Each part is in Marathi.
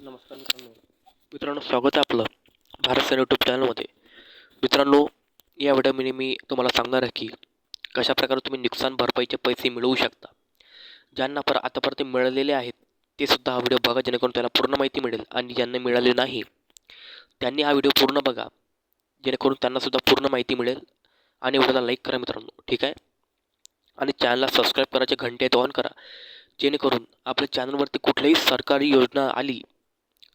नमस्कार मित्रांनो. मित्रांनो स्वागत आहे आपलं भारत सेना यूट्यूब चॅनलमध्ये मित्रांनो या व्हिडिओमध्ये मी तुम्हाला सांगणार आहे की कशाप्रकारे तुम्ही नुकसान भरपाईचे पैसे मिळवू शकता. ज्यांना पर आतापर्यंत मिळालेले आहेत ते सुद्धा हा व्हिडिओ बघा जेणेकरून त्याला पूर्ण माहिती मिळेल आणि ज्यांना मिळाले नाही त्यांनी हा व्हिडिओ पूर्ण बघा जेणेकरून त्यांनासुद्धा पूर्ण माहिती मिळेल. आणि व्हिडिओला लाईक करा मित्रांनो ठीक आहे? आणि चॅनलला सबस्क्राईब करायचे घंटे आहेत ऑन करा जेणेकरून आपल्या चॅनलवरती कुठलीही सरकारी योजना आली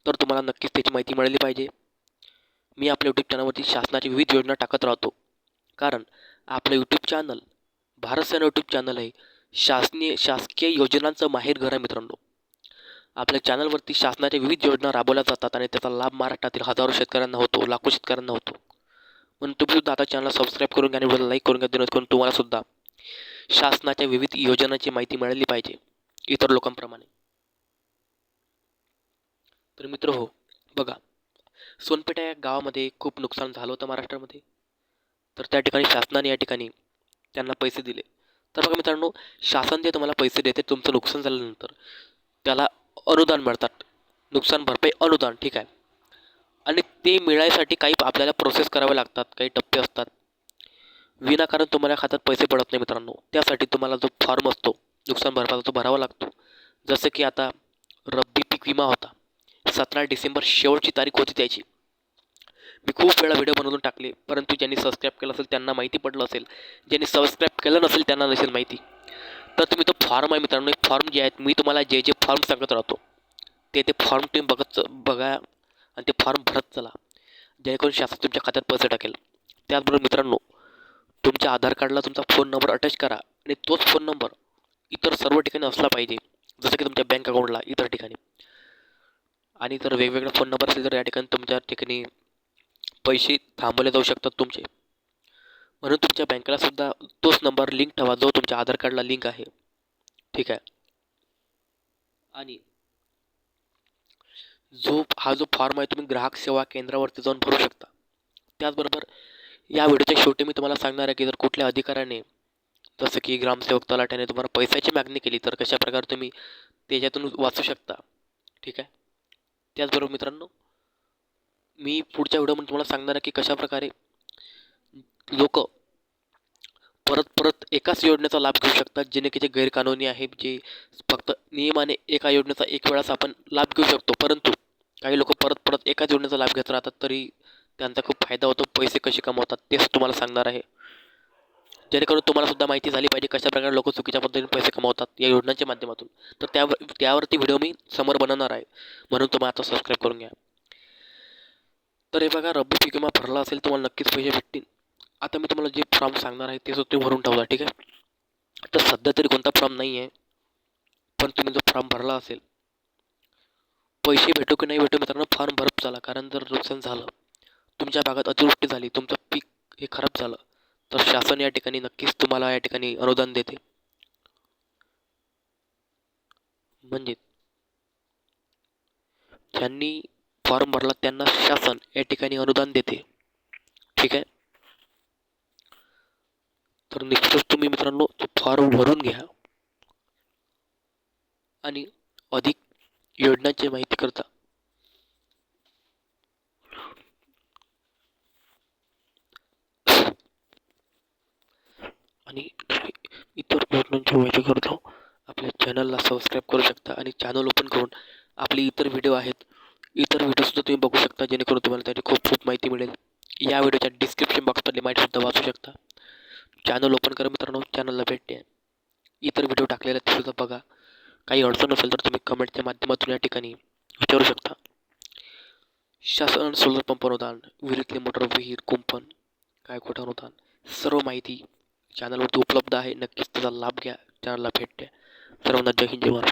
तर तुम्हाला नक्कीच त्याची माहिती मिळाली पाहिजे. मी आपल्या यूट्यूब चॅनलवरती शासनाची विविध योजना टाकत राहतो. कारण आपलं YouTube channel Bharat Sena YouTube channel आहे शासनीय शासकीय योजनांचं माहेर घर आहे मित्रांनो. आपल्या चॅनलवरती शासनाच्या विविध योजना राबवल्या जातात आणि त्याचा लाभ महाराष्ट्रातील हजारो शेतकऱ्यांना होतो लाखो शेतकऱ्यांना होतो. म्हणून तुम्हीसुद्धा आता चॅनल सबस्क्राईब करून घ्या आणि व्हिडिओला लाईक करून घ्या जेणेकरून तुम्हाला शासनाच्या विविध योजनांची माहिती मिळाली पाहिजे. इतर लोकांप्रमाणे. तर मित्र हो बघा. सोनपेठा या गावामध्ये खूप नुकसान झालं होतं महाराष्ट्रामध्ये. तर त्या ठिकाणी शासनाने या ठिकाणी त्यांना पैसे दिले. तर बघा मित्रांनो शासन जे तुम्हाला पैसे देते तुमचं नुकसान झाल्यानंतर त्याला अनुदान मिळतात. नुकसान भरपाई अनुदान ठीक आहे. आणि ते मिळायसाठी काही आपल्याला प्रोसेस करावे लागतात काही टप्पे असतात. विनाकारण तुम्हाला खात्यात पैसे पडत नाही मित्रांनो. त्यासाठी तुम्हाला जो फॉर्म असतो नुकसान भरपाचा तो भरावा लागतो. जसं की आता रब्बी पीक विमा होता. सतरा डिसेंबर शेवटची तारीख होती त्याची. मी खूप वेळा व्हिडिओ बनवून टाकले परंतु ज्यांनी सबस्क्राईब केलं असेल त्यांना माहिती पडलं असेल. ज्यांनी सबस्क्राईब केलं नसेल त्यांना नसेल माहिती. तर तुम्ही तो फॉर्म आहे मित्रांनो फॉर्म जे आहेत मी तुम्हाला जे जे फॉर्म सांगत राहतो ते ते फॉर्म तुम्ही बघत बघा आणि ते फॉर्म भरत चला. जेणेकरून शासन तुमच्या खात्यात पैसे टाकेल. त्याचबरोबर मित्रांनो तुमच्या आधार कार्डला तुमचा फोन नंबर अटॅच करा आणि तोच फोन नंबर इतर सर्व ठिकाणी असला पाहिजे. जसं की तुमच्या बँक अकाउंटला इतर ठिकाणी. आणि जर वेगवेगळा फोन नंबर असेल तर या ठिकाणी तुमच्या ठिकाणी पैसे थांबवले जाऊ शकतात तुमचे. म्हणून तुमच्या बँकेला सुद्धा तोच नंबर लिंक ठेवा जो तुमच्या आधार कार्डला लिंक आहे. ठीक आहे? आणि जो हा जो फॉर्म आहे तुम्ही ग्राहक सेवा केंद्रावरती जाऊन भरू शकता. त्याचबरोबर या व्हिडिओच्या शेवटी मी तुम्हाला सांगणार आहे की जर कुठल्या अधिकाऱ्याने जसं की ग्रामसेवक तलाठ्याने तुम्हाला पैशाची मागणी केली तर कशा प्रकारे तुम्ही त्याच्यातून वाचू शकता. ठीक आहे? त्याचबरोबर मित्रांनो मी पुढच्या व्हिडिओमध्ये तुम्हाला सांगणार आहे की कशाप्रकारे लोक परत परत एकाच योजनेचा लाभ घेऊ शकतात जेणे की जे गैरकानूनी आहे जे फक्त नियमाने एका योजनेचा एक वेळाच आपण लाभ घेऊ शकतो. परंतु काही लोक परत परत एकाच योजनेचा लाभ घेत राहतात तरी त्यांचा खूप फायदा होतो पैसे कसे कमवतात तेच तुम्हाला सांगणार आहे. जेणेकरून तुम्हाला सुद्धा माहिती झाली पाहिजे कशा प्रकारे लोक चुकीच्या पद्धतीने पैसे कमवतात या योजनांच्या माध्यमातून. तर त्यावर त्यावरती व्हिडिओ मी समोर बनवणार आहे. म्हणून तुम्हाला आता सबस्क्राईब करून घ्या. तर हे बघा रब्बी पीक विमा भरला असेल तुम्हाला नक्कीच पैसे भेटतील. आता मी तुम्हाला जे फॉर्म सांगणार आहे ते सुद्धा तुम्ही भरून ठेवला ठीक आहे? तर सध्या तरी कोणता फॉर्म नाही आहे पण तुम्ही जो फॉर्म भरला असेल पैसे भेटू की नाही भेटू मित्रांनो फॉर्म भरप चाला कारण जर नुकसान झालं तुमच्या भागात अतिवृष्टी झाली तुमचं पीक हे खराब झालं तर शासन या ठिकाणी नक्कीच तुम्हाला या ठिकाणी अनुदान देते. म्हणजे ज्यांनी फॉर्म भरला त्यांना शासन या ठिकाणी अनुदान देते. ठीक आहे? तर निश्चितच तुम्ही मित्रांनो तो फॉर्म भरून घ्या. आणि अधिक योजनांची माहिती करता आणि इतर करतो. आपल्या चॅनलला सबस्क्राईब करू शकता आणि चॅनल ओपन करून आपले इतर व्हिडिओ आहेत. इतर व्हिडिओसुद्धा तुम्ही बघू शकता जेणेकरून तुम्हाला त्याची खूप खूप माहिती मिळेल. या व्हिडिओच्या डिस्क्रिप्शन बॉक्समधली माहितीसुद्धा वाचू शकता. चॅनल ओपन करा मित्रांनो चॅनलला भेटते इतर व्हिडिओ टाकलेले तेसुद्धा बघा. काही अडचण असेल तर तुम्ही कमेंटच्या माध्यमातून या ठिकाणी विचारू शकता. शासन सोलर पंप अनुदान विहिरीतले मोटर विहीर कुंपण काय कुठं अनुदान सर्व माहिती चॅनलवरती उपलब्ध आहे. नक्कीच त्याचा लाभ घ्या. Teala fette. Sonra bunlar Cekin Cemal.